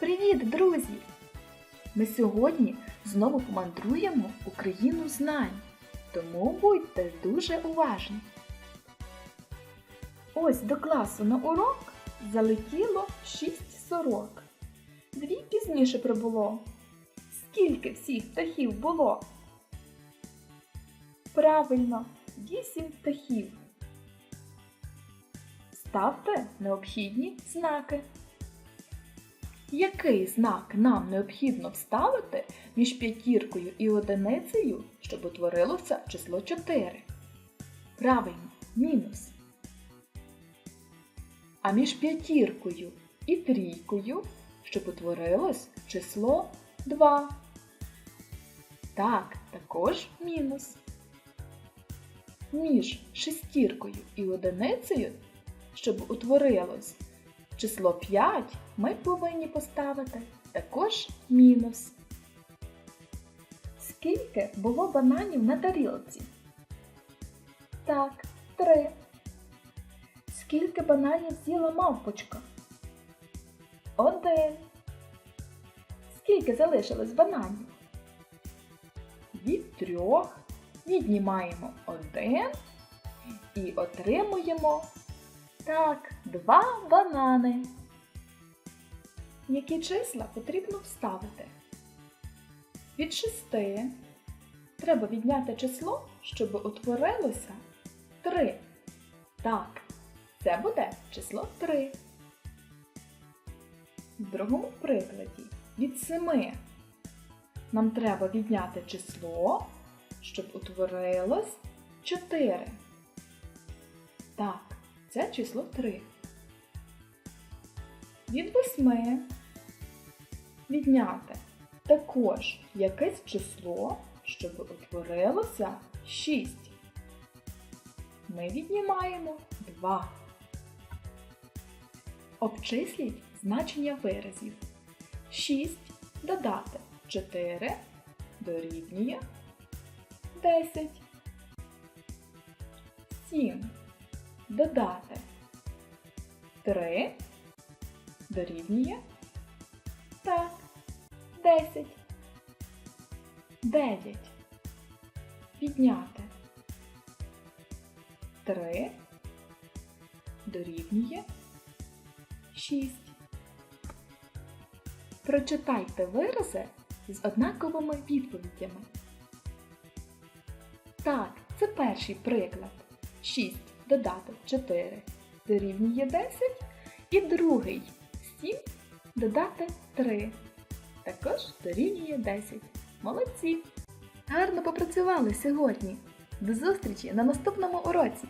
Привіт, друзі! Ми сьогодні знову помандруємо у країну знань, тому будьте дуже уважні. Ось до класу на урок залетіло шість сорок. Дві пізніше прибуло. Скільки всіх птахів було? Правильно, вісім птахів. Ставте необхідні знаки. Який знак нам необхідно вставити між п'ятіркою і одиницею, щоб утворилося число 4? Правильно, мінус. А між п'ятіркою і трійкою, щоб утворилось число 2. Так, також мінус. Між шестіркою і одиницею, щоб утворилось число 5, ми повинні поставити також мінус. Скільки було бананів на тарілці? Так, три. Скільки бананів з'їла мавпочка? Один. Скільки залишилось бананів? Від трьох віднімаємо один і отримуємо так, два банани. Які числа потрібно вставити? Від шести треба відняти число, щоб утворилося 3. Так, це буде число 3. В другому прикладі від 7 нам треба відняти число, щоб утворилось 4. Так, це число 3. Від 8 відняти також якесь число, щоб утворилося 6. Ми віднімаємо 2. Обчисліть значення виразів. 6 додати 4 дорівнює 10. 7 додати 3 дорівнює так, 10. 9. Підняти 3 дорівнює 6. Прочитайте вирази з однаковими відповідями. Так, це перший приклад. 6 додати 4 дорівнює 10. І другий 7 додати 3. Також дорівнює 10. Молодці! Гарно попрацювали сьогодні. До зустрічі на наступному уроці!